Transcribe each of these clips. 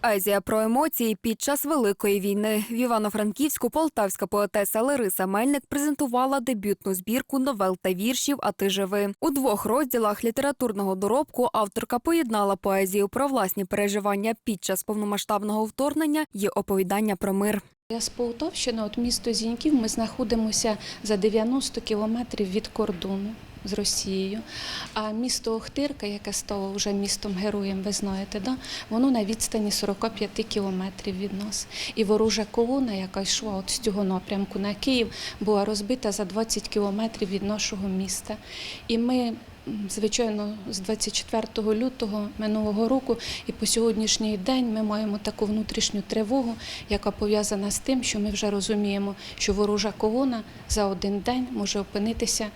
Поезія про емоції під час великої війни в Івано-Франківську полтавська поетеса Лариса Мельник презентувала дебютну збірку новел та віршів А ти живи у двох розділах літературного доробку. Авторка поєднала поезію про власні переживання під час повномасштабного вторгнення і оповідання про мир. Я з Полтавщини, от місто Зіньків, ми знаходимося за 90 кілометрів від кордону з Росією. А місто Охтирка, яке стало вже містом героєм, ви знаєте, да? воно на відстані 45 кілометрів від нас. І ворожа колона, яка йшла от з цього напрямку на Київ, була розбита за 20 кілометрів від нашого міста. І ми Звичайно, з 24 лютого минулого року і по сьогоднішній день ми маємо таку внутрішню тривогу, яка пов'язана з тим, що ми вже розуміємо, що ворожа колона за один день може опинитися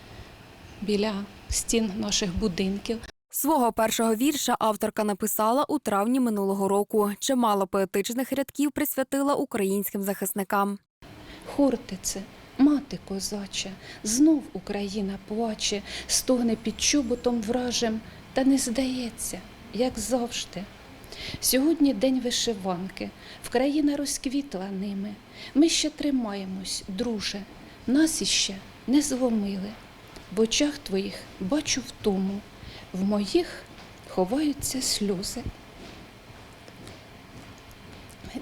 біля стін наших будинків. Свого першого вірша авторка написала у травні минулого року. Чимало поетичних рядків присвятила українським захисникам. Хортице, мати козача, знов Україна плаче, стогне під чоботом вражем, та не здається, як завжди. Сьогодні день вишиванки, Вкраїна розквітла ними. Ми ще тримаємось, друже, нас іще не зломили. В очах твоїх бачу втому, в моїх ховаються сльози.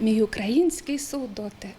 Мій український солдате,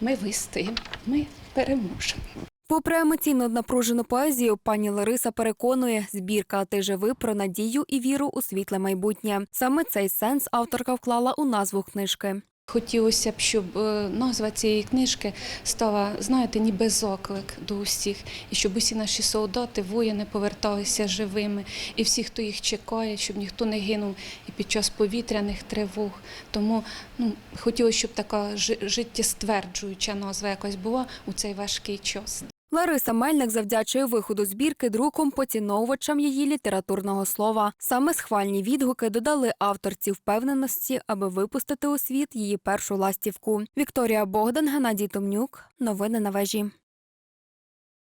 ми вистоїмо, ми переможемо. Попри емоційно напружену поезію, пані Лариса переконує, збірка ти живи про надію і віру у світле майбутнє. Саме цей сенс авторка вклала у назву книжки. Хотілося б, щоб е, назва цієї книжки стала, знаєте, ніби заклик до усіх, і щоб усі наші солдати, воїни поверталися живими, і всі, хто їх чекає, щоб ніхто не гинув і під час повітряних тривог. Тому ну, хотілося, щоб така жи- життєстверджуюча назва якась була у цей важкий час. Лариса Мельник завдячує виходу збірки друком поціновувачам її літературного слова. Саме схвальні відгуки додали авторці впевненості, аби випустити у світ її першу ластівку. Вікторія Богдан, Геннадій Томнюк. Новини на вежі.